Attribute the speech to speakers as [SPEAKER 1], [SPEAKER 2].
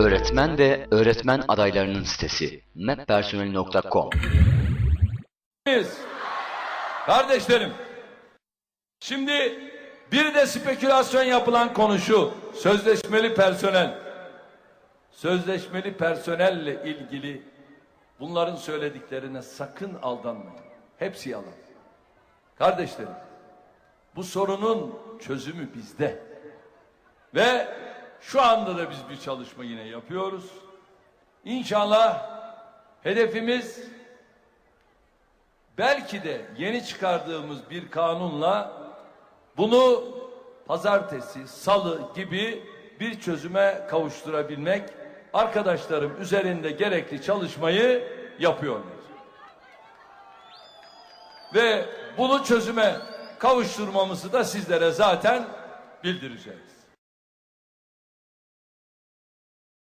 [SPEAKER 1] Öğretmen ve öğretmen adaylarının sitesi mappersonel.com
[SPEAKER 2] Kardeşlerim, şimdi bir de spekülasyon yapılan konu şu, sözleşmeli personel. Sözleşmeli personelle ilgili bunların söylediklerine sakın aldanmayın. Hepsi yalan. Kardeşlerim, bu sorunun çözümü bizde. Ve şu anda da biz bir çalışma yine yapıyoruz. İnşallah hedefimiz belki de yeni çıkardığımız bir kanunla bunu pazartesi, salı gibi bir çözüme kavuşturabilmek arkadaşlarım üzerinde gerekli çalışmayı yapıyorlar. Ve bunu çözüme kavuşturmamızı da sizlere zaten bildireceğiz.